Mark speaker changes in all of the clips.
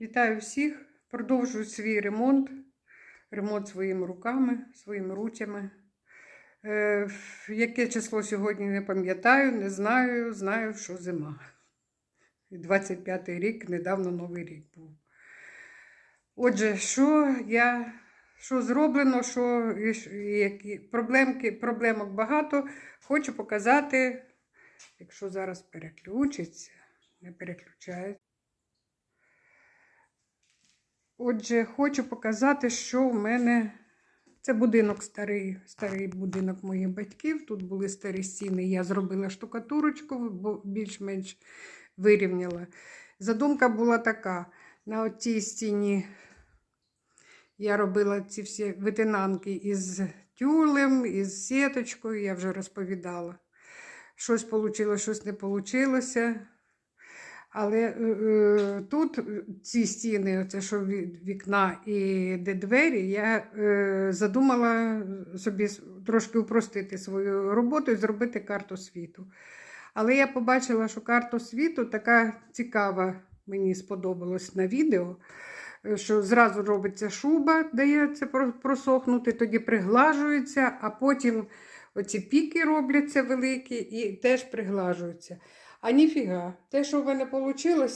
Speaker 1: Вітаю всіх! Продовжую свій ремонт. Ремонт своїми руками, своїми руцями. Е, яке число сьогодні не пам'ятаю, не знаю, знаю, що зима. 25-й рік, недавно Новий рік був. Отже, що я, що зроблено, що які проблемки, проблемок багато. Хочу показати, якщо зараз переключиться, не переключається. Отже, хочу показати, що в мене. Це будинок старий, старий будинок моїх батьків. Тут були старі стіни. Я зробила штукатурочку, бо більш-менш вирівняла. Задумка була така: на цій стіні я робила ці всі витинанки із тюлем, із сіточкою, я вже розповідала. Щось вийшло, щось не вийшло. Але е, е, тут е, ці стіни, оце що від вікна і де двері, я е, задумала собі трошки упростити свою роботу і зробити карту світу. Але я побачила, що карта світу така цікава, мені сподобалось на відео, е, що зразу робиться шуба, дає це про- просохнути, тоді приглажується, а потім оці піки робляться великі і теж приглажуються. А ніфіга, те, що в мене вийшло,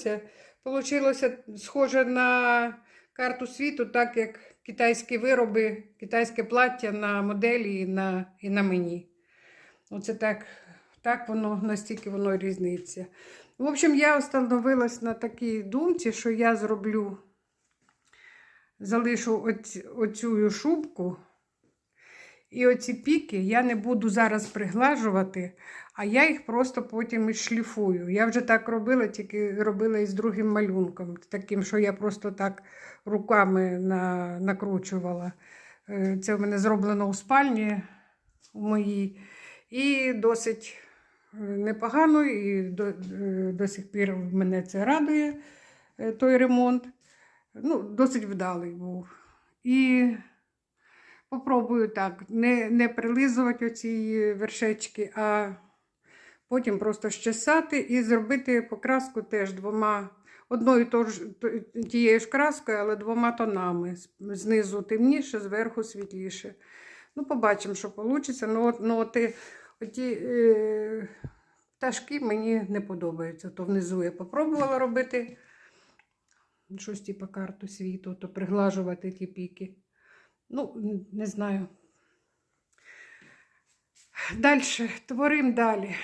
Speaker 1: вийшло схоже на карту світу, так як китайські вироби, китайське плаття на моделі і на, і на мені. Оце так, так воно, настільки воно різниця. В общем, я остановилась на такій думці, що я зроблю, залишу оць, оцю шубку. І оці піки я не буду зараз приглажувати, а я їх просто потім шліфую. Я вже так робила, тільки робила із другим малюнком, таким, що я просто так руками на, накручувала. Е, Це в мене зроблено у спальні у моїй. І досить е, непогано, і до, е, до сих пір мене це радує, той ремонт. Ну, досить вдалий був. І Попробую так, не, не прилизувати оці вершечки, а потім просто щесати і зробити покраску теж двома, одною то ж- то- тією ж краскою, але двома тонами. Знизу темніше, зверху світліше. Ну, побачимо, що вийде. Ну, ну, оті, оті е, пташки мені не подобаються. То внизу я попробувала робити щось типу карту світу, то приглажувати ті піки. Ну, не знаю. Далі, творим далі.